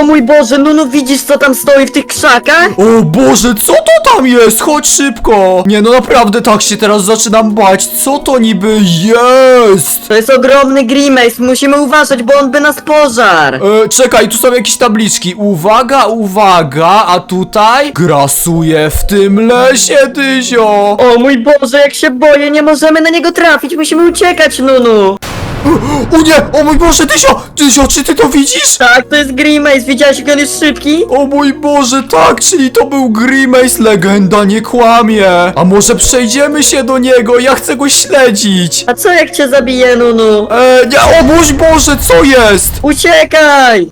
O mój Boże, Nunu, widzisz co tam stoi w tych krzakach? O Boże, co to tam jest? Chodź szybko! Nie no naprawdę tak się teraz zaczynam bać. Co to niby jest? To jest ogromny Grimace, musimy uważać, bo on by nas pożar. E, czekaj, tu są jakieś tabliczki. Uwaga, uwaga, a tutaj grasuje w tym lesie, Dyzio. O mój Boże, jak się boję, nie możemy na niego trafić, musimy uciekać, Nunu. O nie, o mój Boże, Dyzio, Dyzio, czy ty to widzisz? Tak, to jest Grimace, widziałeś jak on jest szybki? O mój Boże, tak, czyli to był Grimace, legenda nie kłamie. A może przejdziemy się do niego, ja chcę go śledzić. A co jak cię zabije, Nunu? E, nie, o mój Boże, co jest? Uciekaj!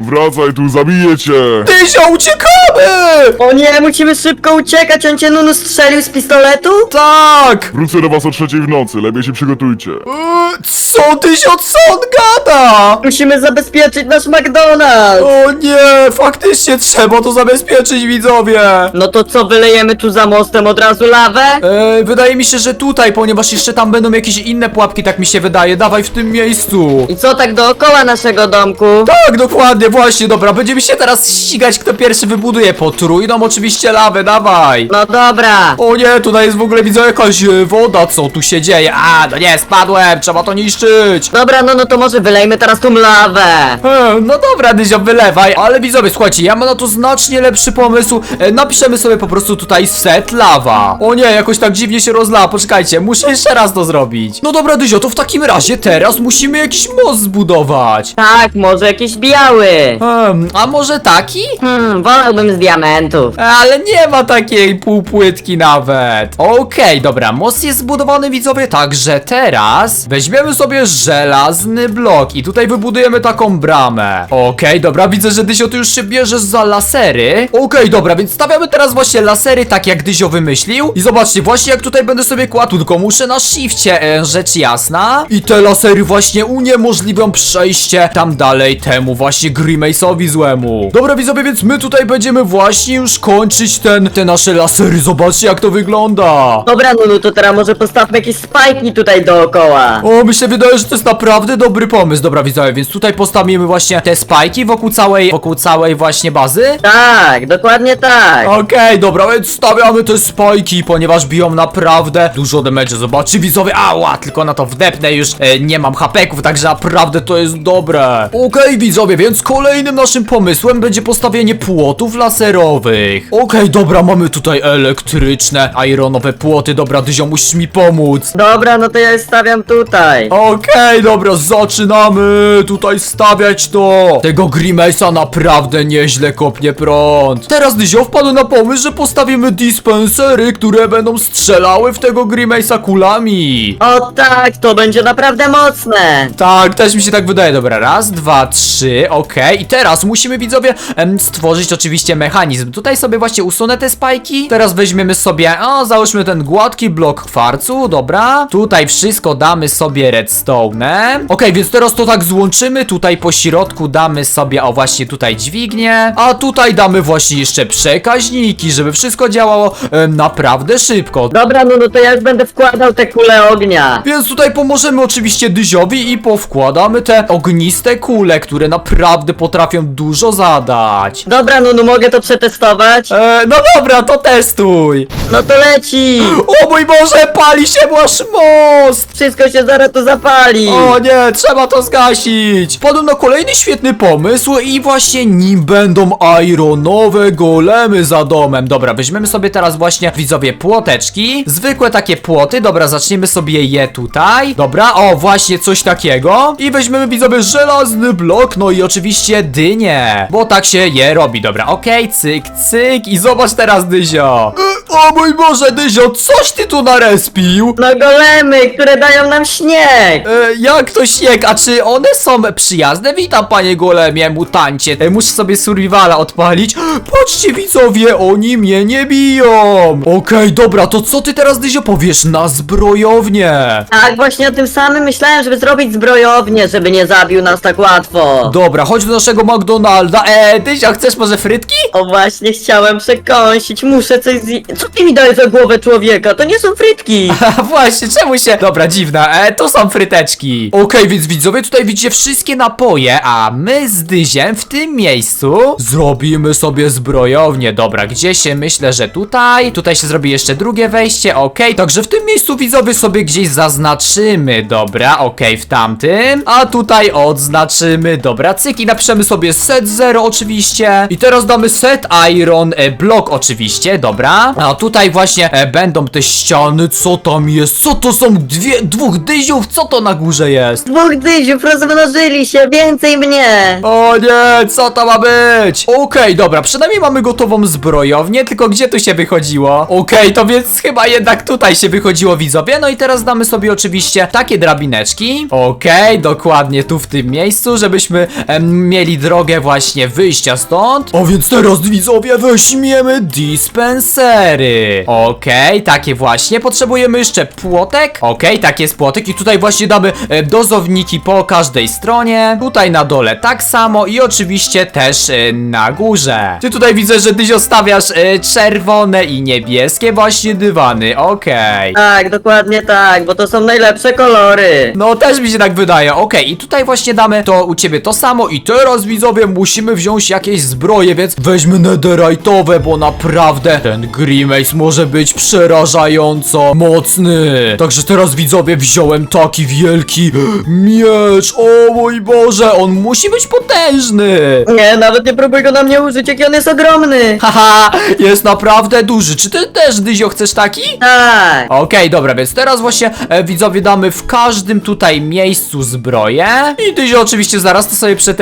Wracaj tu, zabiję cię! Dyzio, uciekamy! O nie, musimy szybko uciekać, on cię Nunu strzelił z pistoletu? Tak! Wrócę do was o trzeciej w nocy, lepiej się przygotujcie. E, co, Dyzio, co on gada? Musimy zabezpieczyć nasz McDonald's! O nie, faktycznie trzeba to zabezpieczyć, widzowie. No to co, wylejemy tu za mostem od razu lawę? E, wydaje mi się, że tutaj, ponieważ jeszcze tam będą jakieś inne pułapki, tak mi się wydaje. Dawaj w tym miejscu. I co tak dookoła naszego domku? Tak, dokładnie, właśnie, dobra, będziemy się teraz ścigać, kto pierwszy wybuduje potrójną oczywiście lawę, dawaj. No dobra. O nie, tutaj jest w ogóle, widzę, jakaś e, woda, co tu się dzieje? A, no nie, spadłem, trzeba to niszczyć. Dobra, no no to może wylejmy teraz tą lawę. E, no dobra, Dyzio, wylewaj, ale widzowie, słuchajcie, ja mam na to znacznie lepszy pomysł. E, napiszemy sobie po prostu tutaj set lawa. O nie, jakoś tak dziwnie się rozlała, poczekajcie, muszę jeszcze raz to zrobić. No dobra, Dyzio, to w takim razie teraz musimy jakiś most zbudować. Tak, może jakiś biały. Hmm, a może taki? Hmm, wolałbym z diamentów. Ale nie ma takiej półpłytki nawet. Okej, dobra, most jest zbudowany widzowie, także teraz weźmiemy sobie żelazny blok i tutaj wybudujemy taką bramę. Okej, dobra, widzę, że Dyzio ty już się bierzesz za lasery. Okej, dobra, więc stawiamy teraz właśnie lasery tak jak Dyzio wymyślił. I zobaczcie, właśnie jak tutaj będę sobie kładł, tylko muszę na shifcie, e, rzecz jasna. I te lasery właśnie uniemożliwią przejście tam dalej temu właśnie Grimace'owi złemu. Dobra widzowie, więc my tutaj będziemy właśnie już kończyć ten, te nasze lasery. Zobaczcie jak to wygląda. Dobra, Nunu, to teraz może postawmy jakieś spajki tutaj dookoła. O, mi się wydaje, że to jest naprawdę dobry pomysł. Dobra widzowie, więc tutaj postawimy właśnie te spajki wokół całej, wokół całej właśnie bazy. Tak, dokładnie tak. Okej, dobra, więc stawiamy te spajki, ponieważ biją naprawdę dużo damage. Zobaczcie widzowie, ała, tylko na to wdepnę już e, nie mam hapeków, także naprawdę to jest dobre. Okej widzowie, więc kolejnym naszym pomysłem będzie postawienie płotów laserowych. Okej, dobra, mamy tutaj elektryczne, ironowe płoty, dobra, Dyzio, musisz mi pomóc. Dobra, no to ja je stawiam tutaj. Okej, dobra, zaczynamy tutaj stawiać to. Tego Grimace'a naprawdę nieźle kopnie prąd. Teraz Dyzio wpadł na pomysł, że postawimy dispensery, które będą strzelały w tego Grimace'a kulami. O tak, to będzie naprawdę mocne. Tak, też mi się tak wydaje. Dobra, raz, dwa, trzy, okej. I teraz musimy, widzowie, em, stworzyć oczywiście mechanizm. Tutaj sobie właśnie usunę te spajki. Teraz weźmiemy sobie, o, załóżmy ten gładki blok kwarcu, dobra. Tutaj wszystko damy sobie redstone'em. Okej, więc teraz to tak złączymy. Tutaj po środku damy sobie, o, właśnie tutaj dźwignię. A tutaj damy właśnie jeszcze przekaźniki, żeby wszystko działało em, naprawdę szybko. Dobra, Nunu, to ja już będę wkładał te kule ognia. Więc tutaj pomożemy oczywiście Dyziowi i powkładamy te ogniste kule, które naprawdę potrafią dużo zadać. Dobra, Nunu, mogę to przetestować? E, no dobra, to testuj. No to leci. O mój Boże, pali się wasz most! Wszystko się zaraz tu zapali. O nie, trzeba to zgasić! Podobno kolejny świetny pomysł i właśnie nim będą ironowe golemy za domem. Dobra, weźmiemy sobie teraz właśnie, widzowie, płoteczki. Zwykłe takie płoty, dobra, zaczniemy sobie je tutaj. Dobra, o, właśnie coś takiego. I weźmiemy, widzowie, żelazny blok, no i oczywiście dynię. Bo tak się je robi, dobra, okej, cyk, cyk. I zobacz teraz, Dyzio. E, O mój Boże, Dyzio, coś ty tu narespił? No golemy, które dają nam śnieg. E, jak to śnieg? A czy one są przyjazne? Witam panie golemie, mutancie. E, muszę sobie survivala odpalić. Patrzcie widzowie, oni mnie nie biją. Okej, dobra, to co ty teraz Dyzio powiesz na zbrojownię? Tak, właśnie o tym samym myślałem, żeby zrobić zbrojownię, żeby nie zabił nas tak łatwo. Dobra, dobra, chodź do naszego McDonalda. Eee, Dyzio, chcesz może frytki? O właśnie, chciałem przekąsić, muszę coś zjeść. Co ty mi dajesz za głowę człowieka? To nie są frytki! A właśnie, czemu się... Dobra, dziwna, e, to są fryteczki. Okej, więc widzowie, tutaj widzicie wszystkie napoje, a my z Dyziem w tym miejscu zrobimy sobie zbrojownię. Dobra, gdzie się myślę, że tutaj? Tutaj się zrobi jeszcze drugie wejście, okej. Także w tym miejscu widzowie sobie gdzieś zaznaczymy, dobra, okej, w tamtym. A tutaj odznaczymy, dobra, i napiszemy sobie set 0 oczywiście. I teraz damy set iron e, block oczywiście, dobra. A tutaj właśnie e, będą te ściany, co tam jest? Co to są dwie, dwóch dyziów? Co to na górze jest? Dwóch dyziów rozmnożyli się, więcej mnie! O nie, co to ma być? Okej, dobra, przynajmniej mamy gotową zbrojownię, tylko gdzie tu się wychodziło? Okej, to więc chyba jednak tutaj się wychodziło widzowie, no i teraz damy sobie oczywiście takie drabineczki. Okej, dokładnie tu w tym miejscu, żebyśmy em, mieli drogę właśnie wyjścia stąd. O więc teraz widzowie weźmiemy dispensery. Okej, takie właśnie, potrzebujemy jeszcze płotek. Okej, tak jest płotek i tutaj właśnie damy e, dozowniki po każdej stronie. Tutaj na dole tak samo i oczywiście też e, na górze. Ty tutaj widzę, że ty stawiasz e, czerwone i niebieskie właśnie dywany. Okej. Tak, dokładnie tak, bo to są najlepsze kolory. No też mi się tak wydaje, okej i tutaj właśnie damy to u ciebie to samo i teraz widzowie musimy wziąć jakieś zbroje, więc weźmy netherite'owe, bo naprawdę ten Grimace może być przerażająco mocny. Także teraz widzowie wziąłem taki wielki miecz, o mój Boże, on musi być potężny. Nie, nawet nie próbuj go na mnie użyć, jaki on jest ogromny! Haha, jest naprawdę duży. Czy ty też, Dyzio, chcesz taki? Tak! Okej, dobra, więc teraz właśnie e, widzowie damy w każdym tutaj miejscu zbroję i Dyzio oczywiście zaraz to sobie przetestuje.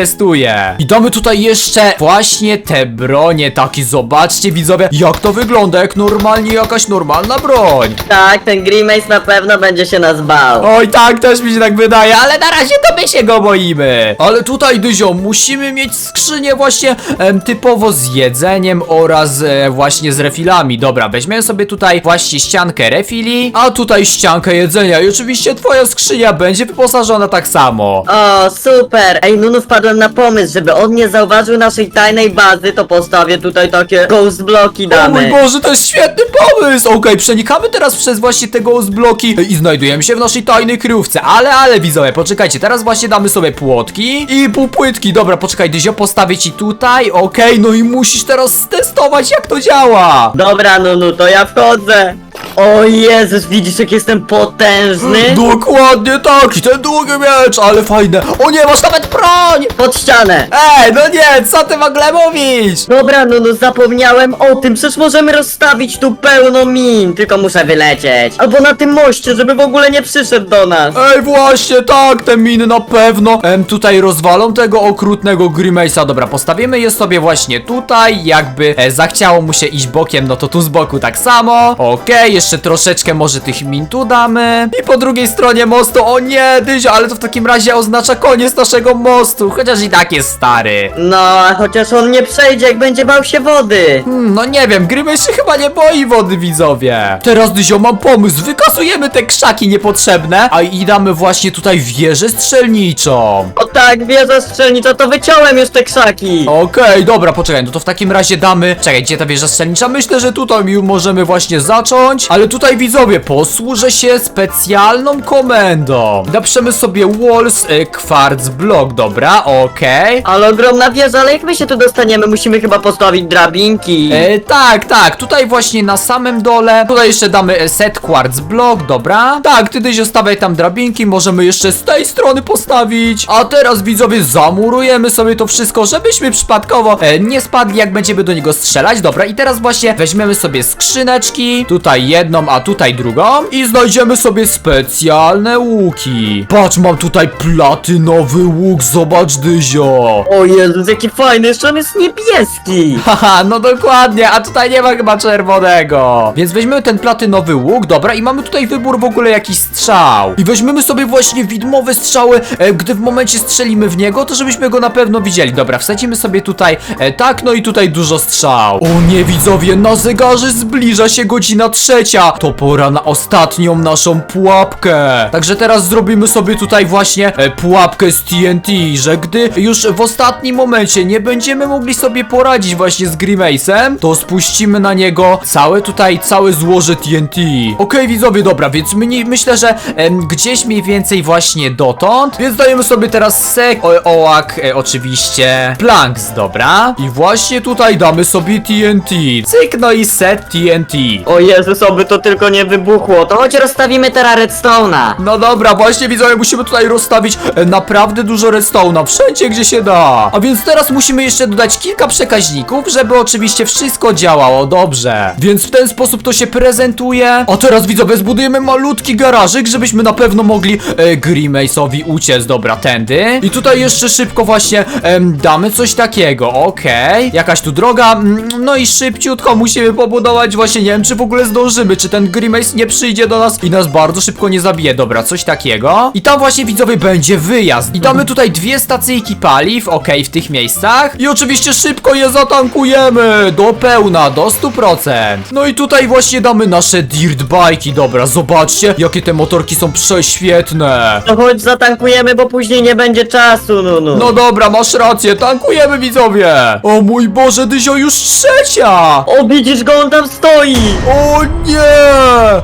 I damy tutaj jeszcze właśnie te bronie takie, zobaczcie widzowie, jak to wygląda, jak normalnie jakaś normalna broń. Tak, ten Grimace na pewno będzie się nas bał. Oj, tak, też mi się tak wydaje, ale na razie to my się go boimy. Ale tutaj, Dyzio, musimy mieć skrzynię właśnie em, typowo z jedzeniem oraz e, właśnie z refilami. Dobra, weźmiemy sobie tutaj właśnie ściankę refili, a tutaj ściankę jedzenia i oczywiście twoja skrzynia będzie wyposażona tak samo. O, super! Ej, Nunu, wpadłem na pomysł, żeby on nie zauważył naszej tajnej bazy, to postawię tutaj takie ghost bloki O mój damy. Boże, to jest świetny pomysł! Okej, przenikamy teraz przez właśnie te ghost bloki i znajdujemy się w naszej tajnej kryjówce. Ale, ale widzowie, poczekajcie, teraz właśnie damy sobie płotki i półpłytki. Dobra, poczekaj, Dyzio, postawię ci tutaj, okej, no i musisz teraz stestować, jak to działa. Dobra, Nunu, to ja wchodzę. O Jezus, widzisz jak jestem potężny? Dokładnie tak, i ten długi miecz, ale fajne. O nie, masz nawet broń! Pod ścianę. Ej, no nie, co ty w ogóle mówisz? Dobra, Nunu, zapomniałem o tym, przecież możemy rozstawić tu pełno min, tylko muszę wylecieć. Albo na tym moście, żeby w ogóle nie przyszedł do nas. Ej, właśnie tak, te miny na pewno em, tutaj rozwalą tego okrutnego Grimace'a. Dobra, postawimy je sobie właśnie tutaj, jakby e, zachciało mu się iść bokiem, no to tu z boku tak samo. Okej, jeszcze troszeczkę może tych min tu damy. I po drugiej stronie mostu, o nie, Dyzio, ale to w takim razie oznacza koniec naszego mostu, chociaż i tak jest stary. No, a chociaż on nie przejdzie, jak będzie bał się wody. Hmm, no nie wiem, Grimace się chyba nie boi wody, widzowie. Teraz, Dyzio, mam pomysł, wykasujemy te krzaki niepotrzebne, a i damy właśnie tutaj wieżę strzelniczą. Tak, wieża strzelnicza, to wyciąłem już te krzaki. Okej, dobra, poczekaj, no to w takim razie damy... Czekaj, gdzie ta wieża strzelnicza? Myślę, że tutaj mi możemy właśnie zacząć, ale tutaj widzowie, posłużę się specjalną komendą. Napiszemy sobie walls y, quartz block, dobra, okej. Ale ogromna wieża, ale jak my się tu dostaniemy? Musimy chyba postawić drabinki. E, tak, tak, tutaj właśnie na samym dole, tutaj jeszcze damy e, set quartz block, dobra? Tak, ty Dyzio stawiaj tam drabinki, możemy jeszcze z tej strony postawić, a teraz widzowie zamurujemy sobie to wszystko, żebyśmy przypadkowo e, nie spadli jak będziemy do niego strzelać, dobra? I teraz właśnie weźmiemy sobie skrzyneczki, tutaj jedną, a tutaj drugą i znajdziemy sobie specjalne łuki. Patrz, mam tutaj platynowy łuk, zobacz Dyzio. O Jezus, jaki fajny, jeszcze on jest niebieski. Haha, no dokładnie, a tutaj nie ma chyba czerwonego. Więc weźmiemy ten platynowy łuk, dobra, i mamy tutaj wybór w ogóle jakiś strzał. I weźmiemy sobie właśnie widmowe strzały, e, gdy w momencie strzelimy w niego, to żebyśmy go na pewno widzieli. Dobra, wsadzimy sobie tutaj e, tak, no i tutaj dużo strzał. O nie, widzowie, na zegarze zbliża się godzina trzecia. To pora na ostatnią naszą pułapkę. Także teraz zrobimy sobie tutaj właśnie e, pułapkę z TNT, że gdy już w ostatnim momencie nie będziemy mogli sobie poradzić właśnie z Grimace'em, to spuścimy na niego całe tutaj, całe złoże TNT. Okej, widzowie, dobra, więc my, myślę, że em, gdzieś mniej więcej właśnie dotąd, więc dajemy sobie teraz sek, o, ołak, e, oczywiście, planks, dobra? I właśnie tutaj damy sobie TNT. Cyk, no i set TNT. O Jezus, oby to tylko nie wybuchło. To choć rozstawimy teraz redstone'a. No dobra, właśnie widzowie, musimy tutaj rozstawić e, naprawdę dużo redstone'a, wszędzie gdzie się da. A więc teraz musimy jeszcze dodać kilka przekaźników, żeby oczywiście wszystko działało dobrze. Więc w ten sposób to się prezentuje. A teraz widzowie, zbudujemy malutki garażyk, żebyśmy na pewno mogli e, Grimace'owi uciec, dobra, tędy. I tutaj jeszcze szybko właśnie em, damy coś takiego, okej. Jakaś tu droga, mm, no i szybciutko musimy pobudować właśnie, nie wiem czy w ogóle zdążymy, czy ten Grimace nie przyjdzie do nas i nas bardzo szybko nie zabije, dobra, coś takiego. I tam właśnie widzowie będzie wyjazd. I damy tutaj dwie stacyjki paliw, okej, w tych miejscach. I oczywiście szybko je zatankujemy do pełna, do 100%. No i tutaj właśnie damy nasze dirt bike'i, dobra, zobaczcie, jakie te motorki są prześwietne. To chodź zatankujemy, bo później nie będzie czasu, Nunu. No dobra, masz rację, tankujemy widzowie! O mój Boże, Dyzio, już trzecia! O, widzisz go, on tam stoi. O nie!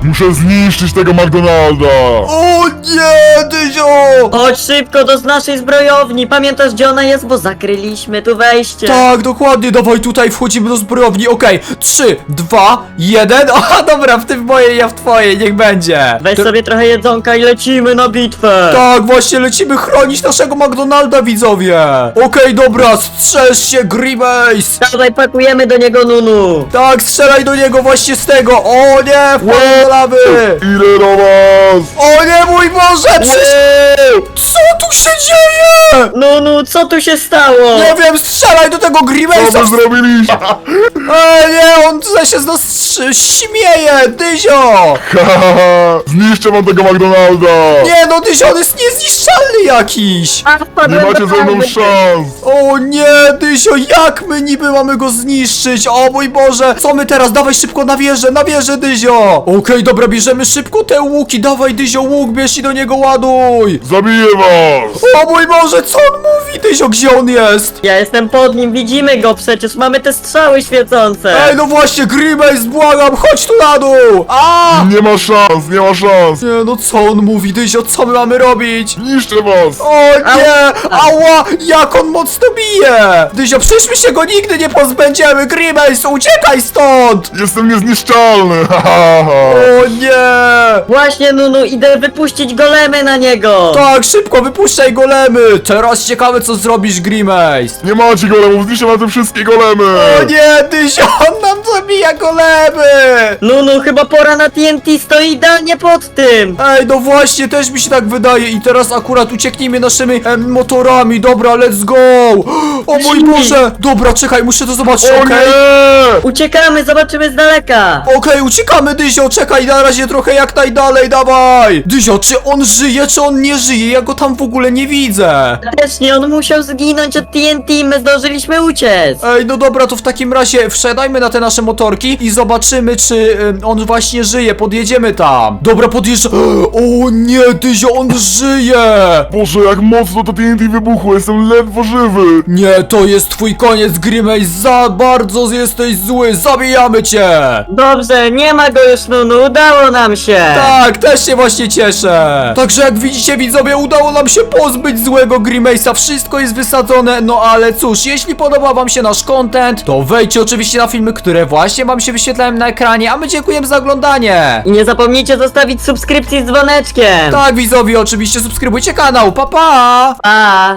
Muszę zniszczyć tego McDonalda! O nie, Dyzio! Chodź szybko do naszej zbrojowni. Pamiętasz, gdzie ona jest? Bo zakryliśmy tu wejście. Tak, dokładnie, dawaj tutaj wchodzimy do zbrojowni, okej, trzy, dwa, jeden, o dobra, w tym moje, ja w twojej, niech będzie. Weź To- sobie trochę jedzonka i lecimy na bitwę. Tak, właśnie lecimy chronić naszego McDonalda, widzowie! Okej, dobra, strzeż się, Grimace! Dawaj, pakujemy do niego, Nunu. Tak, strzelaj do niego właśnie z tego! O nie, wpadł do lawy! Ile do was? O nie, mój Boże! Przysz... Co tu się dzieje? Nunu, co tu się stało? Nie wiem, strzelaj do tego Co Grimace'a! wy zrobiliście? Ej, nie, on tutaj się z nas śmieje! Dyzio! Ha, ha, ha. Zniszczę wam tego McDonalda! Nie, no Dyzio, on jest niezniszczalny jakiś! A, Nie wpadłem macie do ze mną szans! O nie, Dyzio, jak my niby mamy go zniszczyć? O mój Boże, co my teraz? Dawaj szybko na wieżę, na wieżę, Dyzio! Okej, dobra, bierzemy szybko te łuki, dawaj Dyzio, łuk, bierz i do niego ładuj! Zabiję was! O mój Boże, co on mówi, Dyzio, gdzie on jest? Ja jestem pod nim, widzimy go przecież, mamy te strzały świecące. Ej, no właśnie, Grimace, błagam, chodź tu na dół! A! Nie ma szans, nie ma szans! Nie, no co on mówi, Dyzio, co my mamy robić? Niszczę was! O nie! Ała! Jak on mocno bije! Dyzio, przecież my się go nigdy nie pozbędziemy! Grimace, uciekaj stąd! Jestem niezniszczalny! Ha, ha, ha. O nie! Właśnie, Nunu, idę wypuścić golemy na niego. Tak, szybko wypuszczaj golemy! Teraz ciekawe co zrobisz, Grimace! Nie macie golemów, zniszczę wam te wszystkie golemy! O nie, Dyzio, on nam zabija golemy! Nunu, chyba pora na TNT, stoi idealnie pod tym. Ej, no właśnie, też mi się tak wydaje i teraz akurat ucieknijmy em, motorami, dobra, let's go! O mój. Boże! Dobra, czekaj, muszę to zobaczyć, okej? nie! Uciekamy, zobaczymy z daleka. Okej, uciekamy, Dyzio, czekaj na razie trochę jak najdalej, dawaj! Dyzio, czy on żyje, czy on nie żyje? Ja go tam w ogóle nie widzę! Też nie, on musiał zginąć od TNT, my zdążyliśmy uciec. Ej, no dobra, to w takim razie wsiadajmy na te nasze motorki i zobaczymy, czy on właśnie żyje, podjedziemy tam! Dobra, podjeżdża... O nie, Dyzio, on żyje! Boże, jak mocno to TNT wybuchło, jestem ledwo żywy! Nie, to jest twój koniec, Grimace, za bardzo jesteś zły, zabijamy cię! Dobrze, nie ma go już, Nunu, udało nam się. Tak, też się właśnie cieszę. Także jak widzicie widzowie, udało nam się pozbyć złego Grimace'a. Wszystko jest wysadzone, no ale cóż, jeśli podoba wam się nasz content, to wejdźcie oczywiście na filmy, które właśnie wam się wyświetlają na ekranie, a my dziękujemy za oglądanie. I nie zapomnijcie zostawić subskrypcji z dzwoneczkiem. Tak widzowie, oczywiście subskrybujcie kanał, pa pa! Pa.